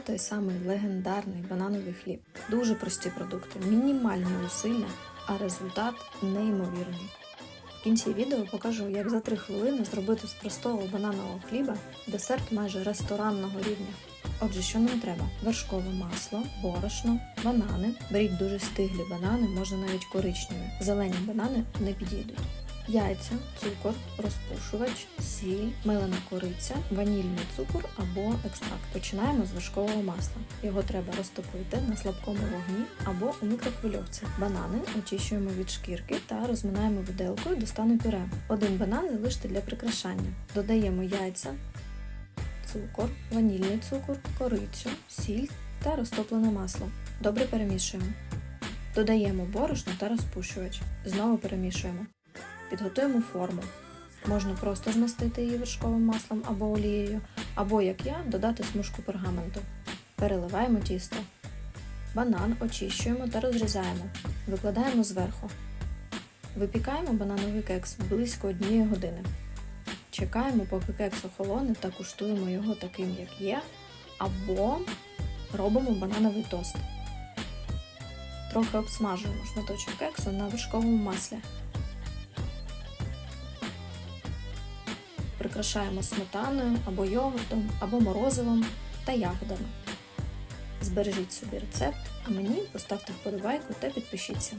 той самий легендарний банановий хліб. Дуже прості продукти, мінімальні зусилля, а результат неймовірний. В кінці відео покажу, як за 3 хвилини зробити з простого бананового хліба десерт майже ресторанного рівня. Отже, що нам треба? Вершкове масло, борошно, банани. Беріть дуже стиглі банани, можна навіть коричневі. Зелені банани не підійдуть. Яйця, цукор, розпушувач, сіль, мелена кориця, ванільний цукор або екстракт. Починаємо з вершкового масла. Його треба розтопити на слабкому вогні або у мікрохвильовці. Банани очищуємо від шкірки та розминаємо виделкою до стану пюре. Один банан залиште для прикрашання. Додаємо яйця, цукор, ванільний цукор, корицю, сіль та розтоплене масло. Добре перемішуємо. Додаємо борошно та розпушувач. Знову перемішуємо. Підготуємо форму. Можна просто змастити її вершковим маслом або олією, або, як я, додати смужку пергаменту. Переливаємо тісто. Банан очищуємо та розрізаємо. Викладаємо зверху. Випікаємо банановий кекс близько однієї години. Чекаємо, поки кекс охолоне та куштуємо його таким, як є, або робимо банановий тост. Трохи обсмажуємо шматочок кексу на вершковому маслі. Прикрашаємо сметаною або йогуртом, або морозивом та ягодами. Збережіть собі рецепт, а мені поставте вподобайку та підпишіться.